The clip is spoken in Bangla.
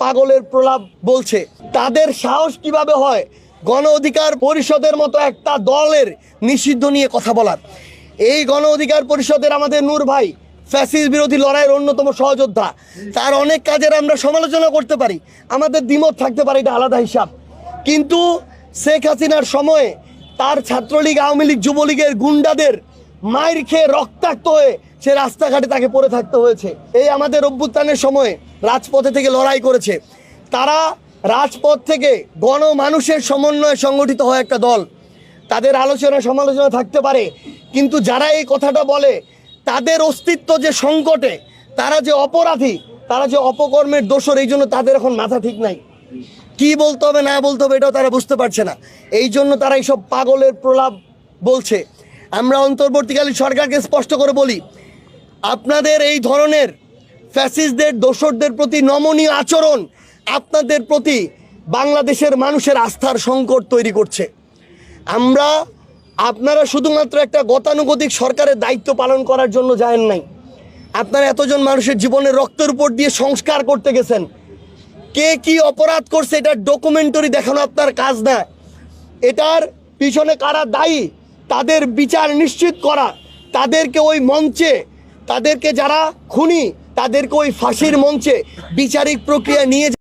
পাগলের প্রলাপ বলছে। তাদের সাহস কীভাবে হয়? গণ অধিকার পরিষদের মতো একটা দলের নিষিদ্ধ নিয়ে কথা বলার। এই গণ অধিকার পরিষদের আমাদের নূর ভাই ফ্যাসিস বিরোধী লড়াইয়ের অন্যতম সহযোদ্ধা। তার অনেক কাজের আমরা সমালোচনা করতে পারি। আমাদের দ্বিমত থাকতে পারে, এটা আলাদা হিসাব। কিন্তু শেখ হাসিনার সময়ে তার ছাত্রলীগ, আওয়ামী লীগ, যুবলীগের গুন্ডাদের মায়ের খেয়ে রক্তাক্ত হয়ে সে রাস্তাঘাটে তাকে পড়ে থাকতে হয়েছে। এই আমাদের অভ্যুত্থানের সময়ে রাজপথে থেকে লড়াই করেছে। তারা রাজপথ থেকে গণ মানুষের সমন্বয়ে সংগঠিত হয় একটা দল। তাদের আলোচনা সমালোচনা থাকতে পারে, কিন্তু যারা এই কথাটা বলে, তাদের অস্তিত্ব যে সংকটে, তারা যে অপরাধী, তারা যে অপকর্মের দোষর, এই জন্য তাদের এখন মাথা ঠিক নাই। কি বলতে হবে, না বলতে হবে, এটাও তারা বুঝতে পারছে না। এই জন্য তারা এইসব পাগলের প্রলাপ বলছে। আমরা অন্তর্বর্তীকালীন সরকারকে স্পষ্ট করে বলি আপনাদের এই ধরনের ফ্যাসিস্টদের, দোসরদের প্রতি নমনীয় আচরণ আপনাদের প্রতি বাংলাদেশের মানুষের আস্থার সংকট তৈরি করছে। আমরা, আপনারা শুধুমাত্র একটা গতানুগতিক সরকারের দায়িত্ব পালন করার জন্য যায়েন নাই। আপনারা এতজন মানুষের জীবনের রক্তের উপর দিয়ে সংস্কার করতে গেছেন। কে কি অপরাধ করছে এটার ডকুমেন্টারি দেখানো আপনার কাজ না। এটার পিছনে কারা দায়ী, তাদের বিচার নিশ্চিত করা, তাদেরকে ওই মঞ্চে তাদেরকে যারা খুনি তাদেরকে ওই ফাঁসির মঞ্চে বিচারিক প্রক্রিয়া নিয়ে